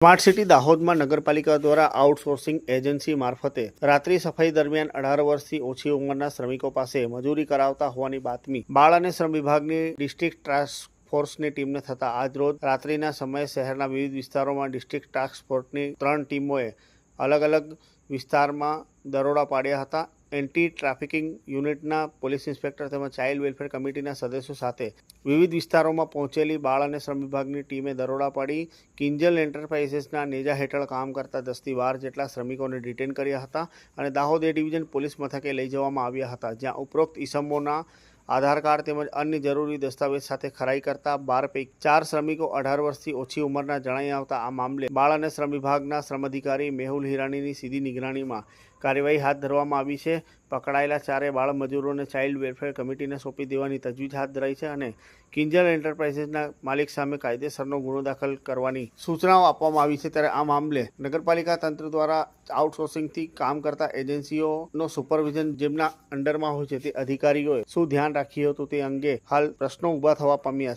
Smart city દાહોદમાં નગરપાલિકા દ્વારા આઉટસોર્સિંગ એજન્સી મારફતે રાત્રિ સફાઈ દરમિયાન અઢાર વર્ષથી ઓછી ઉંમરના શ્રમિકો પાસે મજૂરી કરાવતા હોવાની બાતમી બાળ અને શ્રમ વિભાગની ડિસ્ટ્રિક્ટ ટાસ્ક ફોર્સની ટીમને થતા આજરોજ રાત્રિના સમયે શહેરના વિવિધ વિસ્તારોમાં ડિસ્ટ્રિક્ટ ટાસ્ક ફોર્સની ત્રણ ટીમોએ અલગ અલગ વિસ્તારમાં દરોડા પાડ્યા હતા. એન્ટી ટ્રાફિકિંગ યુનિટના પોલીસ ઇન્સ્પેક્ટર તેમજ ચાઇલ્ડ વેલફેર કમિટીના સદસ્યો સાથે વિવિધ વિસ્તારોમાં પહોંચેલી બાળ અને શ્રમ વિભાગની ટીમે દરોડા પાડી કિંજલ એન્ટરપ્રાઇઝીસના નેજા હેઠળ કામ કરતા દસથી બાર જેટલા શ્રમિકોને ડિટેન કર્યા હતા અને દાહોદ એ ડિવિઝન પોલીસ મથકે લઈ જવામાં આવ્યા હતા, જ્યાં ઉપરોક્ત ઇસમોના આધાર કાર્ડ તેમજ અન્ય જરૂરી દસ્તાવેજ સાથે ખરાઈ કરતા બાર પૈકી ચાર શ્રમિકો અઢાર વર્ષથી ઓછી ઉંમરના જણાઈ આવતા આ મામલે બાળ અને શ્રમ વિભાગના શ્રમ અધિકારી મેહુલ હિરાણીની સીધી નિગરાણીમાં કાર્યવાહી હાથ ધરવામાં આવી છે. પકડાયેલા ચારે બાળ મજૂરોને ચાઇલ્ડ વેલફેર કમિટીને સોંપી દેવાની તજવીજ હાથ ધરાઈ છે અને કિંજલ એન્ટરપ્રાઇઝીસના માલિક સામે કાયદેસરનો ગુનો દાખલ કરવાની સૂચનાઓ આપવામાં આવી છે. ત્યારે આ મામલે નગરપાલિકા તંત્ર દ્વારા આઉટસોર્સિંગથી કામ કરતા એજન્સીઓનો સુપરવિઝન જેમના અંડરમાં હોય છે તે અધિકારીઓએ શું ધ્યાન રાખ્યું હતું તે અંગે હાલ પ્રશ્નો ઊભા થવા પામ્યા છે.